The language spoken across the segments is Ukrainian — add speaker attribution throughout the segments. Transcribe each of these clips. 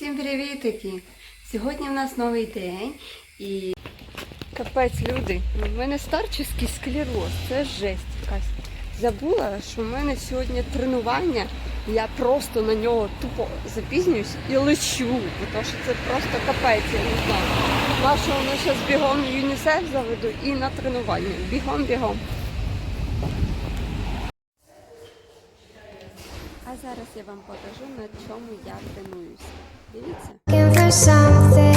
Speaker 1: Всім привітики! Сьогодні в нас новий день і капець люди. У мене старческий склероз, це жесть якась. Забула, що в мене сьогодні тренування. Я просто на нього тупо запізнююсь і лечу, тому що це просто капець, я не знаю. Нащо воно зараз бігом ЮНІСЕФ заведу і на тренування. Бігом, бігом. А зараз я вам покажу, на чому я тренуюся. Дивіться.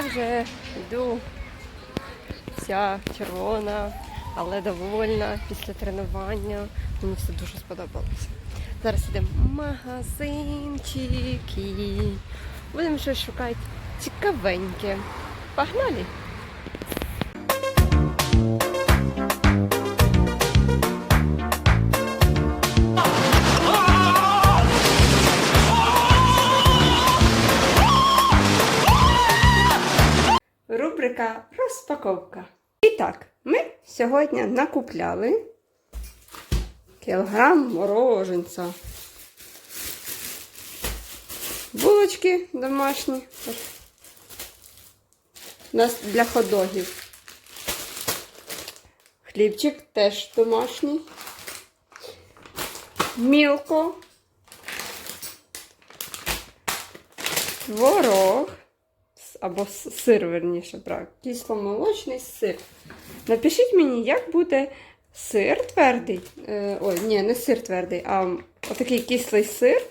Speaker 1: Я вже йду вся червона, але довольна після тренування. Мені все дуже сподобалося. Зараз йдемо в магазинчики. Будемо щось шукати цікавеньке. Погнали! Рубрика розпаковка. І так, ми сьогодні накупляли кілограм мороженця. Булочки домашні. У нас для ходогів. Хлібчик теж домашній. Мілко. Творог або сир, верніше, брак. Кисломолочний сир. Напишіть мені, як буде сир твердий. Е, ой, ні, не сир твердий, а отакий кислий сир.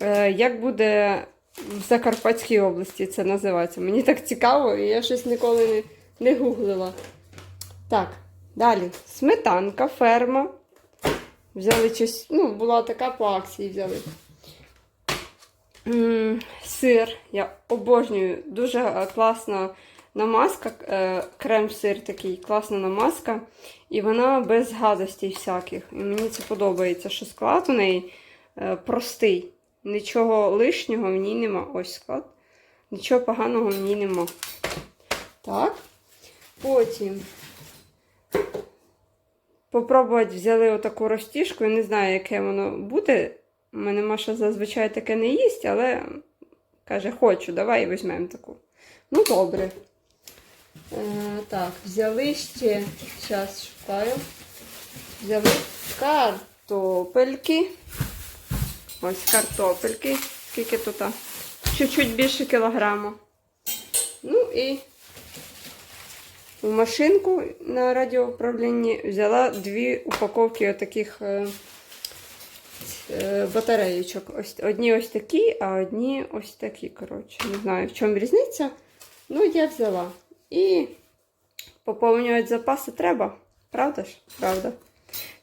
Speaker 1: Е, як буде в Закарпатській області це називається. Мені так цікаво, і я щось ніколи не, не гуглила. Так, далі. Сметанка, ферма. Взяли щось, ну, була така по акції взяли. Сир. Я обожнюю. Дуже е, класна намазка. е, Крем-сир такий, класна намазка. І вона без гадостей всяких. І мені це подобається, що склад у неї е, простий. Нічого лишнього в ній нема. Ось склад. Нічого поганого в ній нема. Так. Потім попробувати взяли отаку розтіжку. Я не знаю, яке воно буде. У мене Маша зазвичай таке не їсть, але каже, хочу, давай візьмемо таку. Ну, добре. Е, так, взяли ще. Зараз шукаю. Взяли картопельки. Ось картопельки. Скільки тут? Чуть-чуть більше кілограму. Ну і в машинку на радіоуправлінні взяла дві упаковки отаких е, е, батареєчок. Ось, одні ось такі, а одні ось такі. Коротше. Не знаю, в чому різниця. Ну, я взяла. І поповнювати запаси треба. Правда ж? Правда.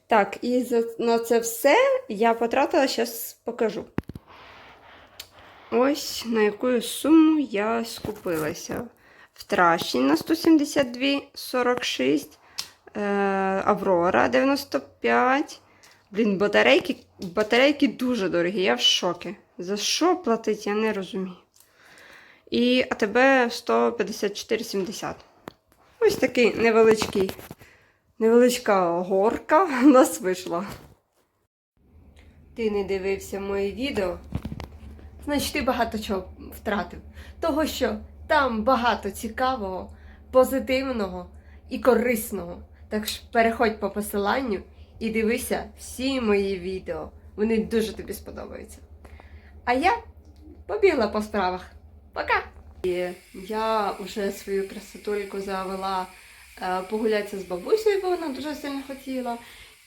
Speaker 1: Так, і за, на це все я потратила, зараз покажу. Ось на яку суму я скупилася. В Траші на 172,46, е, Аврора 95. Блін, батарейки, батарейки дуже дорогі, я в шокі. За що платить, я не розумію. І АТБ 154,70. Ось такий невеличкий, невеличка горка у нас вийшла. Ти не дивився моє відео, значить ти багато чого втратив. Того, що там багато цікавого, позитивного і корисного. Так що переходь по посиланню і дивися всі мої відео. Вони дуже тобі сподобаються. А я побігла по справах. Пока! І я вже свою красотульку завела е, погулятися з бабусею, бо вона дуже сильно хотіла.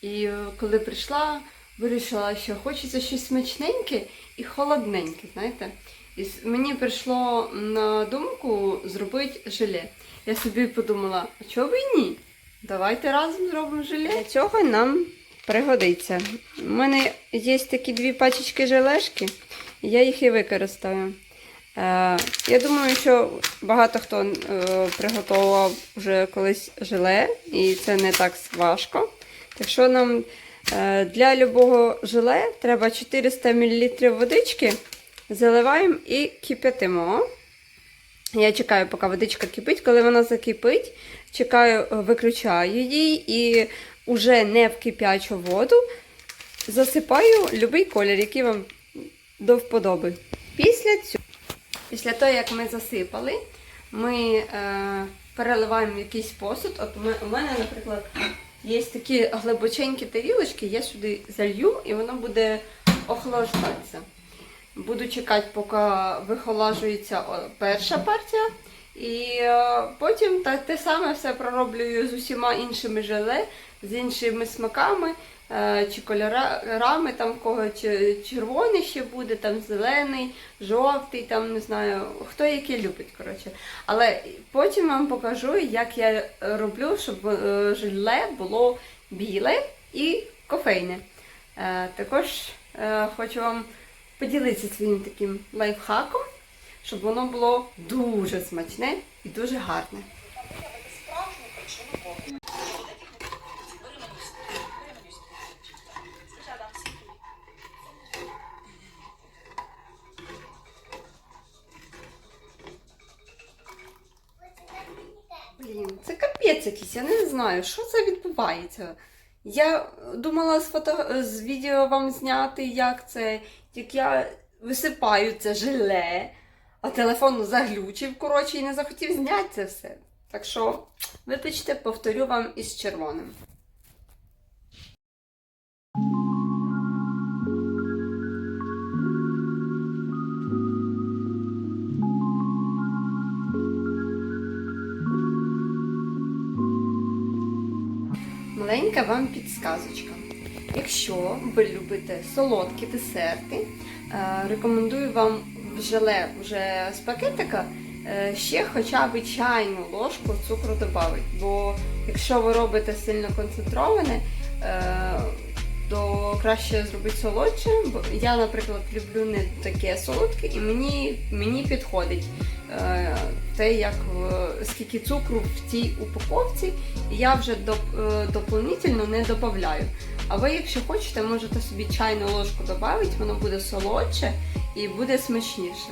Speaker 1: І е, коли прийшла, вирішила, що хочеться щось смачненьке і холодненьке, знаєте. І мені прийшло на думку зробити желе. Я собі подумала, а чого б і ні? Давайте разом зробимо желе. Для цього нам пригодиться. У мене є такі дві пачечки желешки, я їх і використаю. Е, я думаю, що багато хто е, приготував вже колись желе, і це не так важко. Так що нам е, для любого желе треба 400 мл водички, заливаємо і кип'ятимо. Я чекаю, поки водичка кипить. Коли вона закипить, чекаю, е, виключаю її і вже не в кип'ячу воду засипаю будь-який колір, який вам до вподоби. Після цього, після того, як ми засипали, ми е, переливаємо якийсь посуд. От мене, у мене, наприклад, є такі глибоченькі тарілочки, я сюди залью і воно буде охолоджуватися. Буду чекати, поки вихолажується перша партія. І е, потім та, те саме все пророблюю з усіма іншими желе, з іншими смаками е, чи кольорами, там кого червоний ще буде, там зелений, жовтий, там не знаю, хто який любить. коротше. Але потім вам покажу, як я роблю, щоб е, желе було біле і кофейне. Також хочу вам поділитися своїм таким лайфхаком, щоб воно було дуже смачне і дуже гарне. Блін, це капець якийсь, я не знаю, що це відбувається. Я думала з, фото... з відео вам зняти, як це, як я висипаю це желе, а телефон заглючив, коротше, і не захотів зняти це все. Так що, вибачте, повторю вам із червоним. Маленька вам підсказочка. Якщо ви любите солодкі десерти, е, рекомендую вам желе вже з пакетика е, ще хоча б чайну ложку цукру додати. Бо якщо ви робите сильно концентроване, е, то краще зробити солодше. Я, наприклад, люблю не таке солодке, і мені, мені підходить е, те, як скільки цукру в цій упаковці, я вже доп- е, не додаю. А ви, якщо хочете, можете собі чайну ложку додати, воно буде солодше і буде смачніше.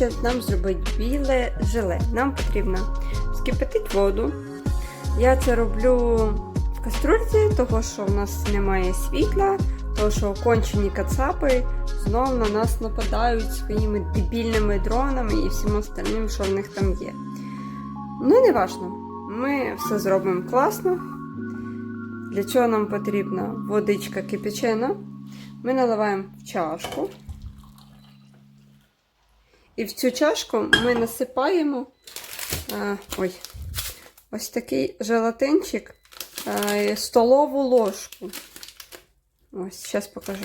Speaker 1: Щоб нам зробити біле желе, нам потрібно скипятити воду. Я це роблю в каструльці, того що в нас немає світла, того що кончені кацапи знову на нас нападають своїми дебільними дронами і всім остальним, що в них там є. Ну, не важно. Ми все зробимо класно. Для чого нам потрібна водичка кипячена. Ми наливаємо в чашку. І в цю чашку ми насипаємо. А, ой, ось такий желатинчик, е, столову ложку. Ось, зараз покажу.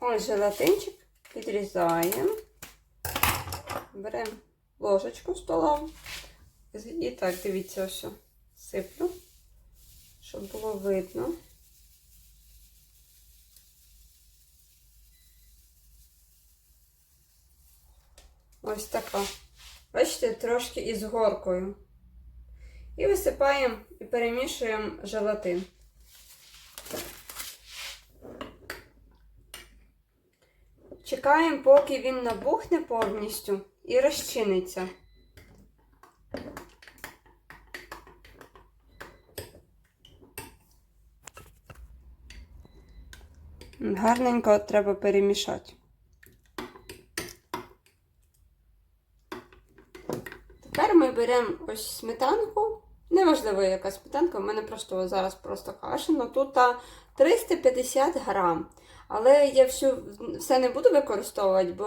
Speaker 1: Ось желатинчик, підрізаємо. Беремо ложечку столову. І так, дивіться, ось. Сиплю, щоб було видно. Ось така. Бачите, трошки із горкою. І висипаємо і перемішуємо желатин. Чекаємо, поки він набухне повністю і розчиниться. Гарненько треба перемішати. Тепер ми беремо ось сметанку. Неважливо, яка сметанка, у мене просто зараз просто кашина. Тут 350 грам. Але я всю, все не буду використовувати, бо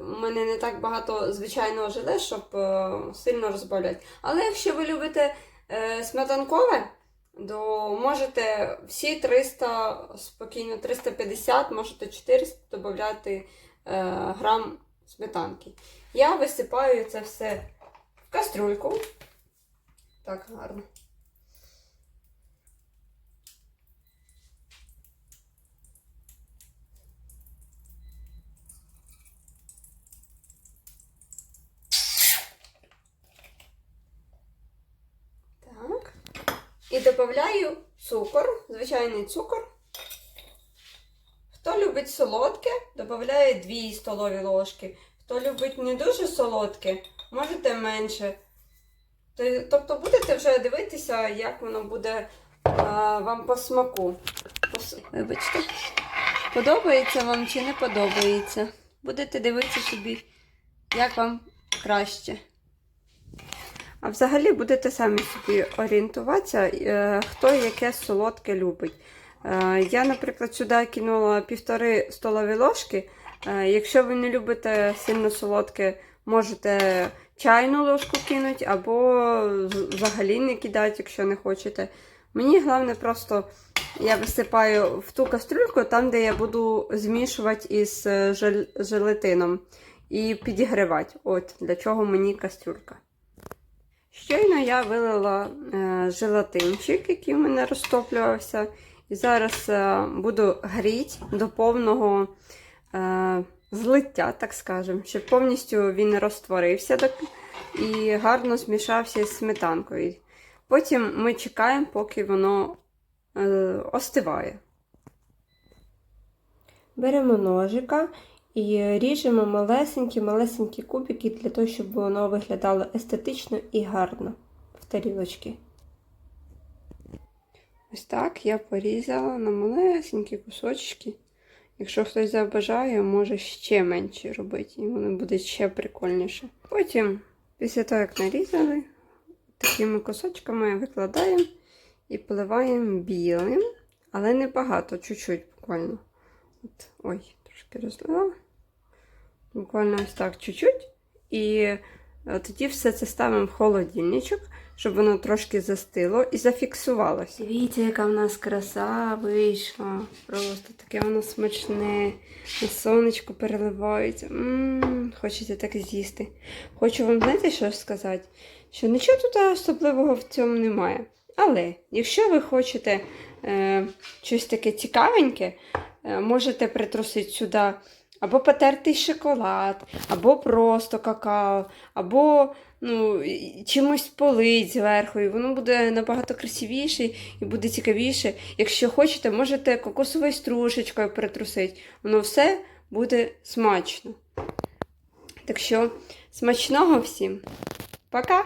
Speaker 1: в мене не так багато звичайного желе, щоб е, сильно розбавляти. Але якщо ви любите е, сметанкове, то можете всі 300, спокійно 350, можете 400 додати е, грам сметанки. Я висипаю це все в кастрюльку. Так, гарно. Так. І додаю цукор, звичайний цукор. Хто любить солодке, додає 2 столові ложки. Хто любить не дуже солодке, можете менше. Тобто будете вже дивитися, як воно буде а, вам по смаку. Вибачте. Подобається вам чи не подобається. Будете дивитися собі, як вам краще. А взагалі будете самі собі орієнтуватися, е, хто яке солодке любить. Е, Я, наприклад, сюди кинула півтори столові ложки. Е, Якщо ви не любите сильно солодке, можете чайну ложку кинути, або взагалі не кидати, якщо не хочете. Мені головне просто я висипаю в ту кастрюльку, там, де я буду змішувати із е, жел- желатином і підігрівати. От для чого мені кастрюлька. Щойно я вилила е, желатинчик, який у мене розтоплювався. І зараз е, буду гріти до повного злиття, так скажемо, щоб повністю він розтворився так, і гарно змішався з сметанкою. Потім ми чекаємо, поки воно е, остиває. Беремо ножика і ріжемо малесенькі-малесенькі кубики для того, щоб воно виглядало естетично і гарно в тарілочки. Ось так я порізала на малесенькі кусочки. Якщо хтось забажає, може ще менше робити, і воно буде ще прикольніше. Потім, після того, як нарізали, такими кусочками викладаємо і поливаємо білим, але не багато, чуть-чуть буквально. От, ой, трошки розлила. Буквально ось так чуть-чуть. І тоді все це ставимо в холодильничок, щоб воно трошки застило і зафіксувалося. Дивіться, яка в нас краса вийшла. Просто таке воно смачне. На сонечко переливається. М-м, хочеться так з'їсти. Хочу вам, знаєте, що сказати? Що нічого тут особливого в цьому немає. Але якщо ви хочете е, щось таке цікавеньке, е, можете притрусити сюди або потертий шоколад, або просто какао, або ну, чимось полить зверху, і воно буде набагато красивіше і буде цікавіше. Якщо хочете, можете кокосовою стружечкою притрусити. Воно все буде смачно. Так що, смачного всім! Пока!